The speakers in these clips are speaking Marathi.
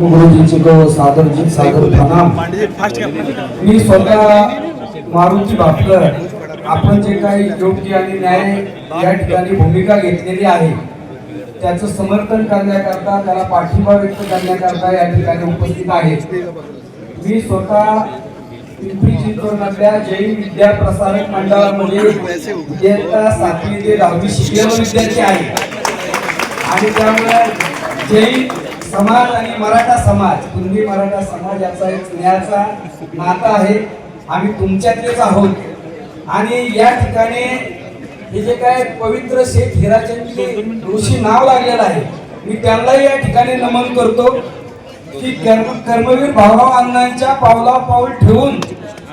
गुरुजींचे को सादर सादर प्रणाम. मी स्वतः मारुती भापकर आपण जे काही योग्य आणि न्याय या ठिकाणी भूमिका घेतलेली आहे त्याचं समर्थन करण्याकरता त्याला पाठिंबा व्यक्त करण्याकरता या ठिकाणी उपस्थित आहे. मी स्वतः पिंपरी चिंचवडमधल्या जैन विद्या प्रसारक मंडळामध्ये इयत्ता सातवी ते दहावी शिकलेलो विद्यार्थी आहे. आणि त्यामुळे जैन समाज आणि मराठा समाज हिंदी मराठा समाज याचा एक स्नेहाचा नाता आहे. आम्ही तुमच्यातलेच आहोत. आणि या ठिकाणी हे जे काय पवित्र शेख हिराचंद ऋषी नाव लागलेलं आहे मी त्यांनाही या ठिकाणी नमन करतो की कर्म कर्मवीर भाऊराव अण्णांच्या पावला पाऊल ठेवून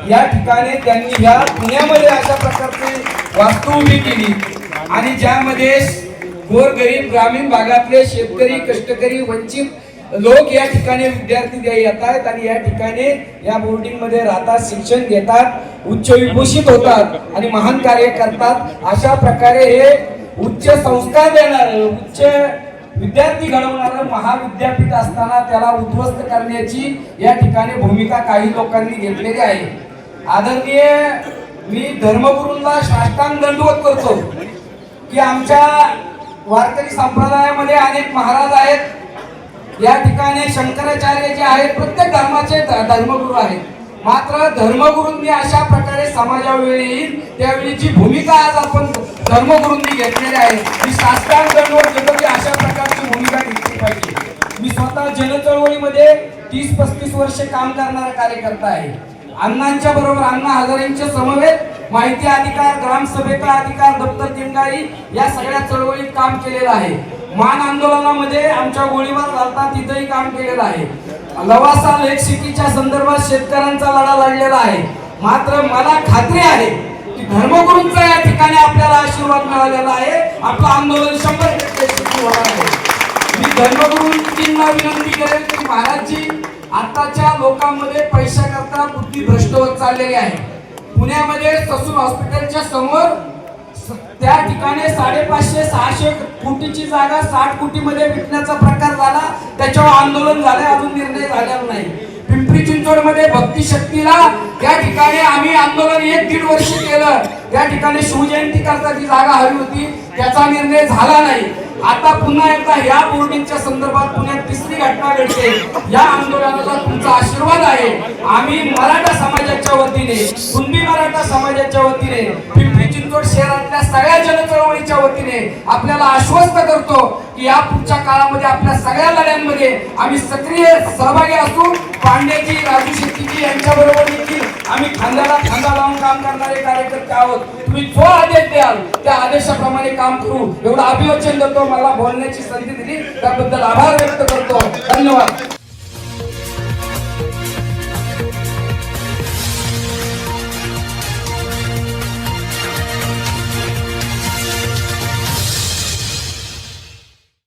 या ठिकाणी त्यांनी ह्या पुण्यामध्ये अशा प्रकारची वास्तू उभी केली. आणि ज्यामध्ये गोरगरीब ग्रामीण भागातले शेतकरी कष्टकरी वंचित लोक या ठिकाणी विद्यार्थी येतात आणि या ठिकाणी या बोर्डिंगमध्ये राहतात शिक्षण घेतात उच्च विभूषित होतात आणि महान कार्य करतात. अशा प्रकारे हे उच्च संस्कार देणार उच्च विद्यार्थी घडवणारं महाविद्यापीठ असताना त्याला उद्ध्वस्त करण्याची या ठिकाणी भूमिका काही लोकांनी घेतलेली आहे. आदरणीय मी धर्मगुरूंना साष्टांग दंडवत करतो की आमच्या वारकरी संप्रदायामध्ये अनेक महाराज आहेत. या ठिकाणी शंकराचार्य जे आहेत प्रत्येक धर्माचे धर्मगुरू आहेत. मात्र धर्मगुरूंनी अशा प्रकारे समाजावेळी येईल त्यावेळी जी भूमिका आज आपण धर्मगुरूंनी घेतलेली आहे ती शास्त्रांग घेतो की अशा प्रकारची भूमिका घेतली पाहिजे. मी स्वतः जनचळवळीमध्ये तीस पस्तीस वर्ष काम करणारा कार्यकर्ता आहे. अण्णांच्या बरोबर अण्णा हजारेंच्या समवेत माहिती अधिकार ग्रामसभेचा अधिकार दप्तर अधिकारी या सगळ्या चळवळीत काम केलेलं आहे. मान आंदोलनामध्ये आमच्या गोळीबार झालता तिथेही काम केलेलं आहे. लवासा लेक सिटीच्या संदर्भात शेतकऱ्यांचा लढा लढलेला आहे. मात्र मला खात्री आहे की धर्मगुरूंचा या ठिकाणी आपल्याला आशीर्वाद मिळालेला आहे. आपलं आंदोलन शंभर टक्के होणार आहे. मी धर्मगुरूंना विनंती करेल की महाराजजी आताच्या लोकांमध्ये पैशाकरता बुद्धी भ्रष्ट होत चाललेली आहे. पुण्यामध्ये ससून हॉस्पिटलच्या समोर त्या ठिकाणी साडेपाचशे सहाशे कोटीची जागा साठ कोटीमध्ये विकण्याचा प्रकार झाला. त्याच्यावर आंदोलन झालंय अजून निर्णय झालेला नाही. पिंपरी चिंचवडमध्ये भक्ती शक्तीला त्या ठिकाणी आम्ही आंदोलन एक दीड वर्ष केलं. त्या ठिकाणी शिवजयंती करता जी जागा हवी होती त्याचा निर्णय झाला नाही. आता पुन्हा एकदा या बोर्डिंगच्या संदर्भात पुण्यात तिसरी घटना घडते. या आंदोलनाला तुमचा आशीर्वाद आहे. आम्ही मराठा समाजाच्या वतीने कुणबी मराठा समाजाच्या वतीने पिंपरी चिंचवड शहरातल्या सगळ्या जनचळवळीच्या वतीने आपल्याला आश्वस्त करतो की या पुढच्या काळामध्ये आपल्या सगळ्या लढ्यांमध्ये आम्ही सक्रिय सहभागी असू. पांड्याजी राजू शेट्टीजी यांच्या बरोबर देखील आम्ही खांद्याला खांदा लावून काम करणारे कार्यकर्ते आहोत. तुम्ही जो आदेश द्याल त्या आदेशाप्रमाणे काम करू. एवढं अभिवचन देतो मला बोलण्याची संधी दिली. त्याबद्दल आभार व्यक्त करतो. धन्यवाद.